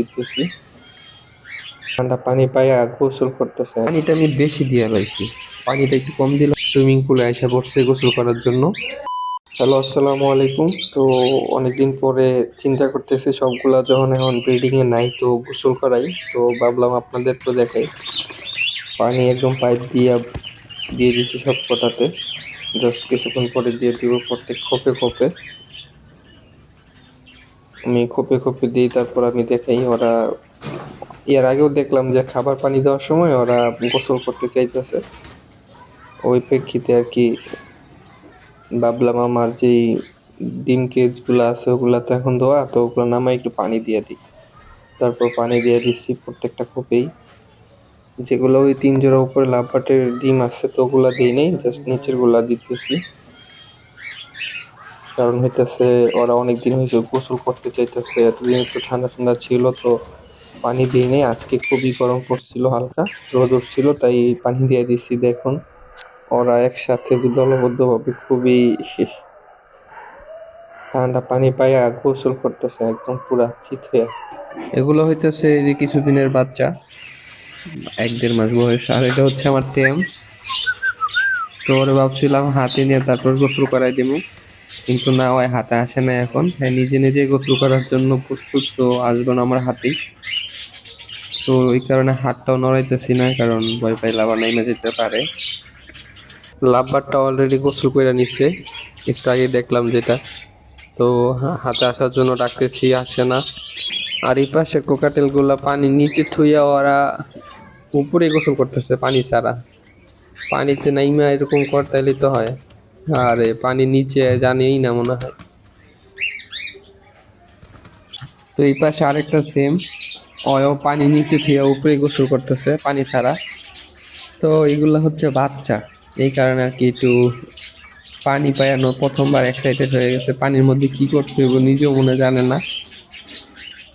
দিতেছি ঠান্ডা পানি পাইয়া গোসল করতেছে। পানিটা আমি বেশি দিয়ে লাইছি। পানিটা একটু কম দিলাম সুইমিং পুলে এসে বসছে গোসল করার জন্য। হ্যালো আসসালামু আলাইকুম। তো অনেকদিন পরে চিন্তা করতেছি সবগুলা যখন এখন বিল্ডিং এ নাই তো গোসল করাই। তো ভাবলাম আপনাদের তো দেখাই। পানি একদম পাইপ দিয়ে দিয়ে দিছি সব কটাতে জাস্ট কিছুক্ষণ পরে দিয়ে দিব প্রত্যেক খোপে খোপে। আমি খোপে খোপে দিই, তারপর আমি দেখাই ওরা, এর আগেও দেখলাম যে খাবার পানি দেওয়ার সময় ওরা গোসল করতে চাইতেছে। ওই প্রেক্ষিতে আর কি ভাবলাম আমার যেই ডিম কেজগুলো আছে ওগুলা তো এখন ধোয়া, তো ওগুলো নামাই একটু পানি দিয়ে দিই। তারপর পানি দিয়ে দিচ্ছি প্রত্যেকটা খোপেই। যেগুলো ওই তিন জোড়া উপরে লাভবাটের ডিম আছে তো ওগুলা দিই নেই জাস্ট নিচেরগুলা দিতেছি। কারণ হইতেছে ওরা অনেক দিন হয়েছে গোসল করতে চাইতেছে, এতদিন একটু ঠান্ডা ঠান্ডা ছিল তো পানি দিই নেই, আজকে খুবই গরম পড়ছিল হালকা, রোদ উঠছিল, তাই পানি দিয়ে দিছি দেখুন। ওরা একসাথে দলবদ্ধভাবে খুবই ঠান্ডা পানি পাইয়া গোসল করতেছে একদম পুরা চিত হয়ে এগুলো হইতেছে এই যে কিছুদিনের বাচ্চা, এক দেড় মাস বয়স, আর এটা হচ্ছে আমার টেম। তো ওরে ভাবছিলাম হাতে নিয়ে তারপর গোসল করাই দিব কিন্তু না ওই হাতে আসে না এখন। হ্যাঁ নিজে নিজে গোসল করার জন্য প্রস্তুত তো আসবে না আমার হাতেই। তো এই কারণে হাতটাও নড়াইতেছি না, কারণ ভয় পাই লাভা নেমে যেতে পারে। লাভবারটা অলরেডি গোসল করে নিচ্ছে। একটু আগে দেখলাম যেটা। তো হাতে আসার জন্য ডাকতেছি, আসে না। আর এই পাশে কোকাটেলগুলা পানি নিচে থুইয়া ওরা উপরে গোসল করতেছে, পানি ছাড়া। পানিতে নাইমা এরকম করতে তো হয়। আরে পানি নিচে জানেই না মনে হয়। তো এই পাশে আরেকটা সেম অয়ও পানি নিচে থেকে উপরে গোসল করতেছে, পানি ছাড়া। তো এগুলা হচ্ছে বাচ্চা। এই কারণে আর কি একটু পানি পায়ানো প্রথমবার এক্সাইটেড হয়ে গেছে। পানির মধ্যে কি করতে হবে নিজেও মনে জানে না।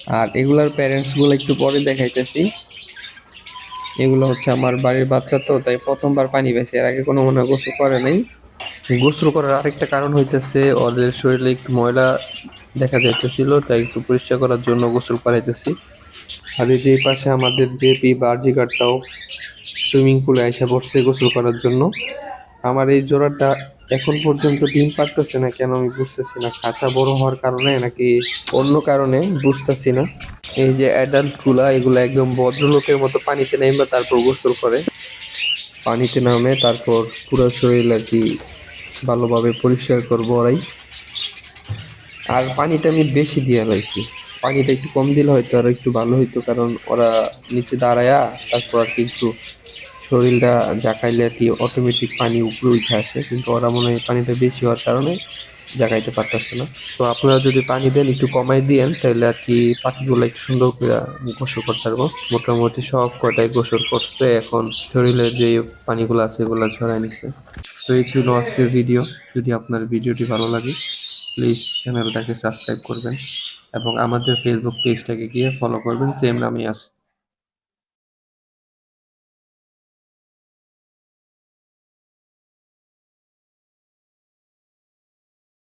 আর এগুলার প্যারেন্টসগুলো একটু পরে দেখাইতেছি। এগুলো হচ্ছে আমার বাড়ির বাচ্চা তো, তাই প্রথমবার পানি পেয়েছে এর আগে কোনো মনে গোসল করে নাই। গোসল করার আরেকটা কারণ হইতেছে, ওদের শরীরে একটু ময়লা দেখা যাইতেছিল, তাই একটু পরিষ্কার করার জন্য গোসল করাইতেছি। আর এই যে পাশে আমাদের জেপি বার্জিকারটাও সুইমিং পুলে আইসা পড়ছে গোসল করার জন্য। আমার এই জোড়াটা এখন পর্যন্ত ডিম পারতেছে না, কেন আমি বুঝতেছি না। খাঁচা বড় হওয়ার কারণে নাকি অন্য কারণে বুঝতেছি না। এই যে অ্যাডাল্টগুলা এগুলা একদম ভদ্রলোকের মতো পানিতে নেমে তারপর গোসল করে। পানিতে নামে, তারপর পুরো শরীর আর কি ভালোভাবে পরিষ্কার করব ওরাই। আর পানিটা আমি বেশি দিয়ে লাগছি পানিটা একটু কম দিলে হয়তো আর একটু ভালো হইতো, কারণ ওরা নিচে দাঁড়ায়া তারপর আর কি শরীরটা জাকাইলে কি অটোমেটিক পানি উপরে উঠে আসে। কিন্তু ওরা মনে হয় পানিটা বেশি হওয়ার কারণে জাগাইতে পারতেছে না। তো আপনারা যদি পানি দেন, একটু কমাই দিয়েন তাহলে আর কি পাখিগুলো একটু সুন্দর করে গোসল করতে পারব। মোটামুটি সব কটাই গোসল করছে, এখন শরীরের যে পানিগুলো আছে এগুলো ঝরাই নিচ্ছে তো এই ছিল আজকের ভিডিও। যদি আপনার ভিডিওটি ভালো লাগে প্লিজ চ্যানেলটাকে সাবস্ক্রাইব করবেন এবং আমাদের ফেসবুক পেজটাকে গিয়ে ফলো করবেন। সেম নামে আছে।